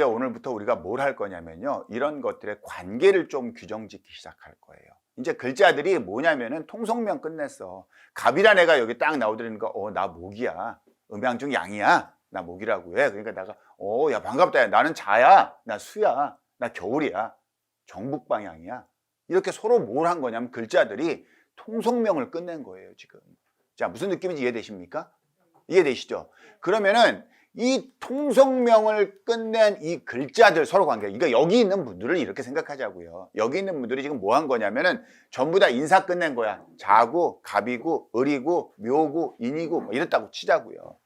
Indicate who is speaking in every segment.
Speaker 1: 이제 오늘부터 우리가 뭘 할 거냐면요. 이런 것들의 관계를 좀 규정 짓기 시작할 거예요. 이제 글자들이 뭐냐면은 통성명 끝냈어. 갑이란 애가 여기 딱 나오더니까 어, 나 목이야. 음양 중 양이야. 나 목이라고 해. 그러니까 내가 어, 야 반갑다. 야. 나는 자야. 나 수야. 나 겨울이야. 정북 방향이야. 이렇게 서로 뭘 한 거냐면 글자들이 통성명을 끝낸 거예요, 지금. 자, 무슨 느낌인지 이해되십니까? 이해되시죠? 그러면은 이 통성명을 끝낸 이 글자들 서로 관계, 그러니까 여기 있는 분들을 이렇게 생각하자고요. 여기 있는 분들이 지금 뭐 한 거냐면은 전부 다 인사 끝낸 거야. 자고, 갑이고, 을이고, 묘고, 인이고, 뭐 이랬다고 치자고요.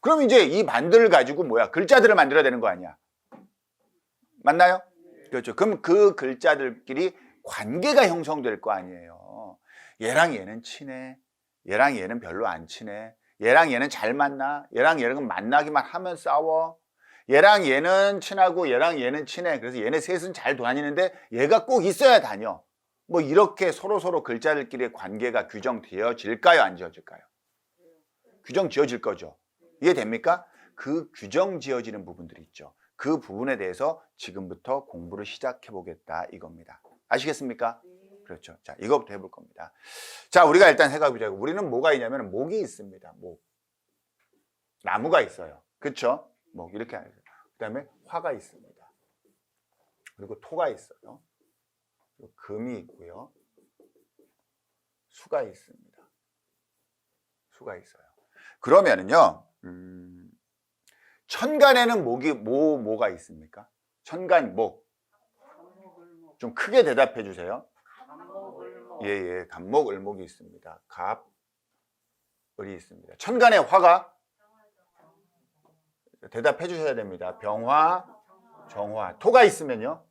Speaker 1: 그럼 이제 이 반들을 가지고 뭐야? 글자들을 만들어야 되는 거 아니야? 맞나요? 그렇죠. 그럼 그 글자들끼리 관계가 형성될 거 아니에요. 얘랑 얘는 친해. 얘랑 얘는 별로 안 친해. 얘랑 얘는 잘 만나. 얘랑 얘는 만나기만 하면 싸워. 얘랑 얘는 친하고 얘랑 얘는 친해. 그래서 얘네 셋은 잘 다니는데 얘가 꼭 있어야 다녀. 뭐 이렇게 서로 서로 글자들끼리의 관계가 규정되어질까요? 안 지어질까요? 규정 지어질 거죠. 이해됩니까? 그 규정 지어지는 부분들이 있죠. 그 부분에 대해서 지금부터 공부를 시작해 보겠다 이겁니다. 아시겠습니까? 그렇죠. 자, 이거부터 해볼 겁니다. 자, 우리가 일단 해가보자고. 우리는 뭐가 있냐면 목이 있습니다. 목. 나무가 있어요. 그렇죠? 목 이렇게 하죠. 그다음에 화가 있습니다. 그리고 토가 있어요. 그리고 금이 있고요. 수가 있습니다. 수가 있어요. 그러면은요, 음, 천간에는 목이 뭐 뭐가 있습니까? 천간 목. 좀 크게 대답해 주세요. 예, 예. 갑목, 을목이 있습니다. 갑, 을이 있습니다. 천간에 화가 대답해 주셔야 됩니다. 병화, 정화. 토가 있으면요.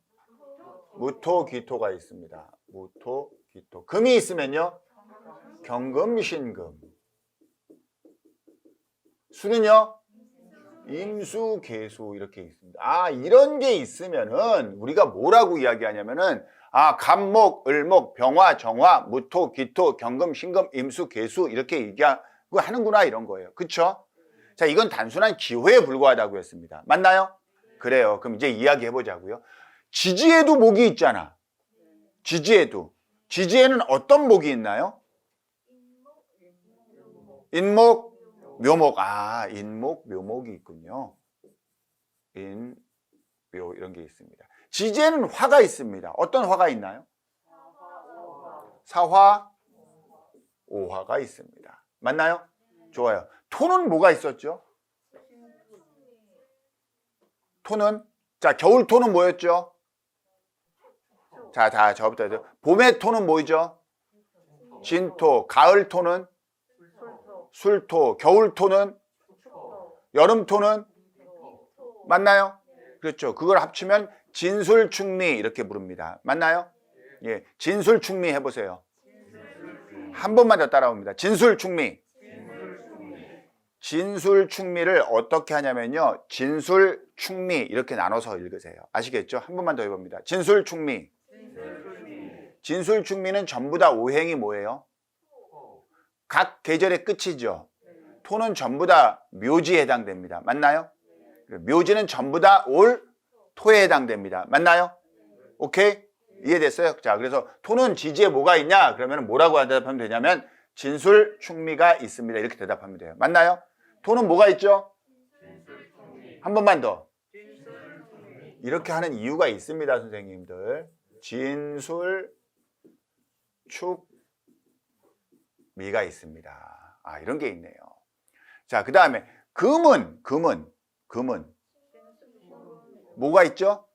Speaker 1: 무토, 기토가 있습니다. 무토, 기토. 금이 있으면요. 경금, 신금. 수는요. 임수, 개수 이렇게 있습니다. 아, 이런 게 있으면은 우리가 뭐라고 이야기하냐면은 아, 갑목, 을목, 병화, 정화, 무토, 기토, 경금, 신금, 임수, 개수 이렇게 얘기하고 하는구나 이런 거예요. 그쵸? 자, 이건 단순한 기호에 불과하다고 했습니다. 맞나요? 그래요. 그럼 이제 이야기해 보자고요. 지지에도 목이 있잖아. 지지에도. 지지에는 어떤 목이 있나요? 인목, 묘목. 아, 인목, 묘목이 있군요. 인, 묘 이런 게 있습니다. 지지에는 화가 있습니다. 어떤 화가 있나요? 사화, 오화가 있습니다. 맞나요? 좋아요. 토는 뭐가 있었죠? 토는 자 겨울 토는 뭐였죠? 자, 다 저부터 해요. 봄의 토는 뭐죠? 진토. 가을 토는 술토. 겨울 토는 여름 토는 맞나요? 그렇죠. 그걸 합치면 진술충미 이렇게 부릅니다. 맞나요? 예, 진술충미 해보세요. 한 번만 더 따라옵니다. 진술충미. 진술충미를 어떻게 하냐면요. 진술충미 이렇게 나눠서 읽으세요. 아시겠죠? 한 번만 더 해봅니다. 진술충미. 진술충미는 전부 다 오행이 뭐예요? 각 계절의 끝이죠. 토는 전부 다 묘지에 해당됩니다. 맞나요? 묘지는 전부 다 올 토에 해당됩니다. 맞나요? 오케이? 이해됐어요? 자, 그래서 토는 지지에 뭐가 있냐? 그러면 뭐라고 대답하면 되냐면 진술 충미가 있습니다. 이렇게 대답하면 돼요. 맞나요? 토는 뭐가 있죠? 한 번만 더. 이렇게 하는 이유가 있습니다, 선생님들. 진술 축 미가 있습니다. 아, 이런 게 있네요. 자, 그 다음에 금은 금은 금은 뭐가 있죠?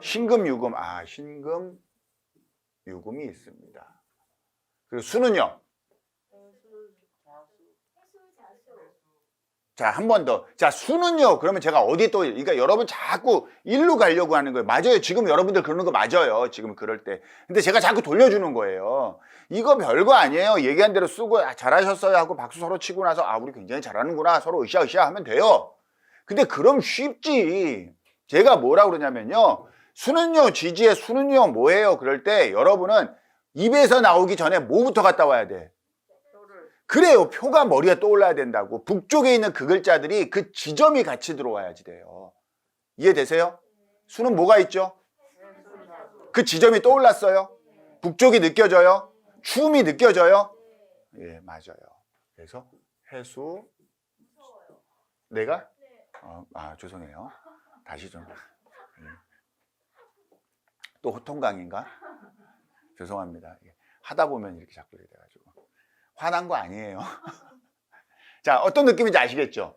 Speaker 1: 신금, 유금. 아, 신금, 유금이 있습니다. 그리고 수는요? 자, 한 번 더. 자, 수는요? 그러면 제가 어디 또, 그러니까 여러분 자꾸 일로 가려고 하는 거예요. 맞아요. 지금 여러분들 그러는 거 맞아요. 지금 그럴 때. 근데 제가 자꾸 돌려주는 거예요. 이거 별거 아니에요. 얘기한 대로 쓰고, 아, 잘하셨어요. 하고 박수 서로 치고 나서, 아, 우리 굉장히 잘하는구나. 서로 으쌰으쌰 하면 돼요. 근데 그럼 쉽지. 제가 뭐라고 그러냐면요. 수는요, 지지의 수는요, 뭐예요? 그럴 때 여러분은 입에서 나오기 전에 뭐부터 갔다 와야 돼? 그래요. 표가 머리에 떠올라야 된다고. 북쪽에 있는 그 글자들이 그 지점이 같이 들어와야지 돼요. 이해되세요? 수는 뭐가 있죠? 그 지점이 떠올랐어요? 북쪽이 느껴져요? 추움이 느껴져요? 예, 맞아요. 그래서 해수 내가 어, 아 죄송해요. 다시 좀. 예. 또 호통강인가? 죄송합니다. 이게 하다 보면 이렇게 자꾸 돼가지고 화난 거 아니에요. 자 어떤 느낌인지 아시겠죠?